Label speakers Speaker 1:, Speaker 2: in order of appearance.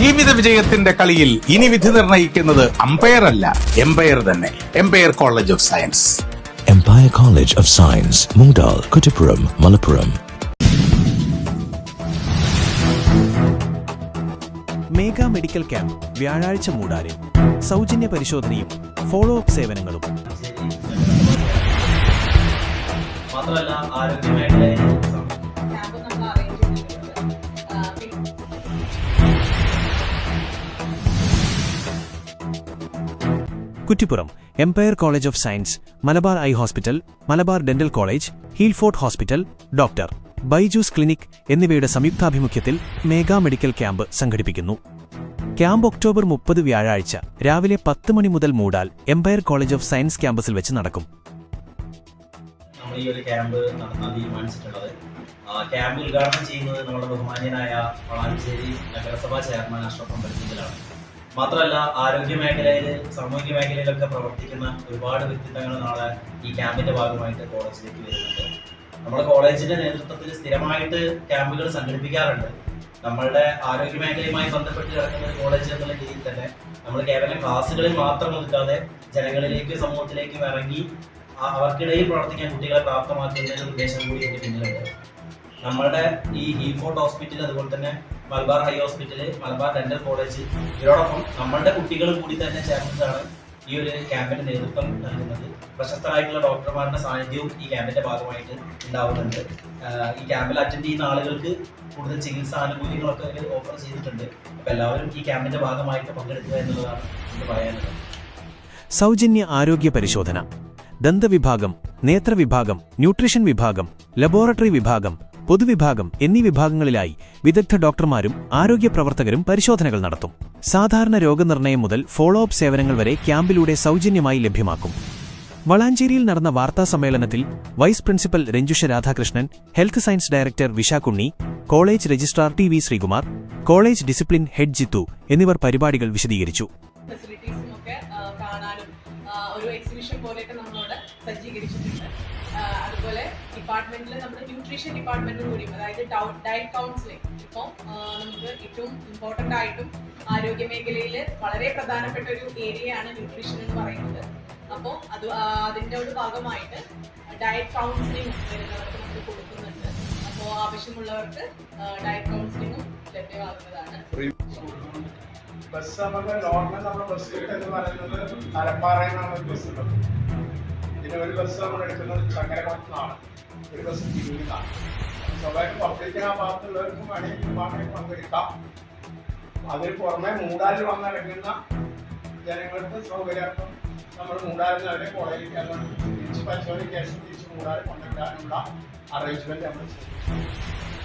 Speaker 1: ജീവിത വിജയത്തിന്റെ കളിയിൽ ഇനി വിധി നിർണയിക്കുന്നത് അമ്പയർ അല്ല എംപയർ തന്നെ. Empire college of science
Speaker 2: empire college of science Mungdal, Kuttipuram, Malappuram
Speaker 3: mega medical camp വ്യാഴാഴ്ച മൂടാലിൽ സൗജന്യ പരിശോധനയും ഫോളോ അപ്പ് സേവനങ്ങളും.
Speaker 4: മാത്രമല്ല ആരോഗ്യ മേഖലയിൽ
Speaker 3: Kuttippuram empire college of science Malabar eye hospital Malabar dental college Healfort hospital doctor Baiju's clinic എന്നിവയുടെ സംയുക്താഭിമുഖ്യത്തിൽ മേഗാ മെഡിക്കൽ ക്യാമ്പ് സംഘടിപ്പിക്കുന്നു. ക്യാമ്പ് ഒക്ടോബർ മുപ്പത് വ്യാഴാഴ്ച രാവിലെ പത്ത് മണി മുതൽ Moodal empire college of science ക്യാമ്പസിൽ വെച്ച് നടക്കും.
Speaker 4: ഈ ഒരു ക്യാമ്പ് തീരുമാനിച്ചിട്ടുള്ളത്. ഉദ്ഘാടനം ചെയ്യുന്നത് നമ്മുടെ ബഹുമാന്യനായ വളാഞ്ചേരി നഗരസഭാ ചെയർമാൻ അഷ്റഫ് അമ്പലത്തിലാണ്. മാത്രമല്ല ആരോഗ്യ മേഖലയിൽ സാമൂഹിക മേഖലയിലൊക്കെ പ്രവർത്തിക്കുന്ന ഒരുപാട് വ്യക്തിത്വങ്ങൾ നാളെ ഈ ക്യാമ്പിന്റെ ഭാഗമായിട്ട് കോളേജിലേക്ക് വരുന്നുണ്ട്. നമ്മുടെ കോളേജിന്റെ നേതൃത്വത്തിൽ സ്ഥിരമായിട്ട് ക്യാമ്പുകൾ സംഘടിപ്പിക്കാറുണ്ട്. നമ്മളുടെ ആരോഗ്യ മേഖലയുമായി ബന്ധപ്പെട്ട് കിടക്കുന്ന ഒരു കോളേജ് എന്നുള്ള രീതിയിൽ തന്നെ നമ്മൾ കേവലം ക്ലാസ്സുകളിൽ മാത്രം ഒതുക്കാതെ ജനങ്ങളിലേക്ക് സമൂഹത്തിലേക്കും ഇറങ്ങി അവർക്കിടയിൽ പ്രവർത്തിക്കാൻ കുട്ടികളെ പ്രാപ്തമാക്കുന്നതിന് ഉദ്ദേശം കൂടി എനിക്ക് പിന്നിലുണ്ട്. നമ്മളുടെ ഈ ഹീഫോർട്ട് ഹോസ്പിറ്റൽ അതുപോലെ തന്നെ Malabar eye hospital Malabar dental college. ഇവരോടൊപ്പം നമ്മളുടെ കുട്ടികൾ കൂടി തന്നെ ചേർന്നിട്ടാണ് ഈ ഒരു ക്യാമ്പിന് നേതൃത്വം നൽകുന്നത്. പ്രശസ്തരായിട്ടുള്ള ഡോക്ടർമാരുടെ സാന്നിധ്യവും ഈ ക്യാമ്പിന്റെ ഭാഗമായിട്ട് ഉണ്ടാവുന്നുണ്ട്. ഈ ക്യാമ്പിൽ അറ്റൻഡ് ചെയ്യുന്ന ആളുകൾക്ക് കൂടുതൽ ചികിത്സാ ആനുകൂല്യങ്ങളൊക്കെ അതിൽ ഓഫർ ചെയ്തിട്ടുണ്ട്. അപ്പൊ എല്ലാവരും ഈ ക്യാമ്പിന്റെ ഭാഗമായിട്ട് പങ്കെടുക്കുക എന്നുള്ളതാണ് എനിക്ക് പറയാനുള്ളത്.
Speaker 3: സൗജന്യ ആരോഗ്യ പരിശോധന. ദന്തവിഭാഗം നേത്രവിഭാഗം ന്യൂട്രീഷൻ വിഭാഗം ലബോറട്ടറി വിഭാഗം പൊതുവിഭാഗം എന്നീ വിഭാഗങ്ങളിലായി വിദഗ്ധ ഡോക്ടർമാരും ആരോഗ്യ പ്രവർത്തകരും പരിശോധനകൾ നടത്തും. സാധാരണ രോഗനിർണയം മുതൽ ഫോളോ അപ്പ് സേവനങ്ങൾ വരെ ക്യാമ്പിലൂടെ സൗജന്യമായി ലഭ്യമാക്കും. വളാഞ്ചേരിയിൽ നടന്ന വാർത്താ സമ്മേളനത്തിൽ vice principal Ranjusha Radhakrishnan health science director Vishakunni college registrar T V Sreekumar college discipline head Jithu എന്നിവർ പരിപാടികൾ വിശദീകരിച്ചു.
Speaker 5: ഒരു എക്സിബിഷൻ പോലെയൊക്കെ നമ്മളോട് സജ്ജീകരിച്ചിട്ടുണ്ട്. അതുപോലെ ഡിപ്പാർട്ട്മെന്റിൽ നമ്മുടെ ന്യൂട്രീഷൻ ഡിപ്പാർട്ട്മെന്റ് കൂടി അതായത് ഡയറ്റ് കൗൺസിലിംഗ് ഇപ്പോൾ നമുക്ക് ഏറ്റവും ഇമ്പോർട്ടന്റ് ആയിട്ടും ആരോഗ്യ മേഖലയിൽ വളരെ പ്രധാനപ്പെട്ട ഒരു ഏരിയയാണ് ന്യൂട്രീഷൻ എന്ന് പറയുന്നത്. അപ്പോൾ അത് അതിന്റെ ഒരു ഭാഗമായിട്ട് ഡയറ്റ് കൗൺസിലിംഗ് വരുന്നവർക്ക് നമ്മൾ കൊടുക്കുന്നുണ്ട്. അപ്പോൾ ആവശ്യമുള്ളവർക്ക് ഡയറ്റ് കൗൺസിലിംഗും ലഭ്യമാകുന്നതാണ്.
Speaker 6: ബസ് നമുക്ക് നോർമൽ നമ്മുടെ ബസ് എന്ന് പറയുന്നത് തലപ്പാറയിൽ നിന്നാണ് ഒരു ബസ് ഉള്ളത്. പിന്നെ ഒരു ബസ് നമ്മൾ എടുക്കുന്നത് ചങ്ങരകുളത്തുനിന്നാണ് ഒരു ബസ് തിരുവിനാണ് സ്വാഭാവിക പബ്ലിക്കിന് ആ ഭാഗത്തുള്ളവർക്കും വേണമെങ്കിൽ വാഹനം പങ്കെടുക്കാം അതിന് പുറമെ മൂടാലിൽ വന്നിറങ്ങുന്ന ജനങ്ങൾക്ക് സൗകര്യാർത്ഥം നമ്മൾ മൂടാലിൽ നിന്ന് അവരെ കോളേജിൽ തിരിച്ച് പരിശോധന കേസ് തിരിച്ച് മൂടാലിൽ കൊണ്ടുവരാനുള്ള അറേഞ്ച്മെന്റ് നമ്മൾ ചെയ്യും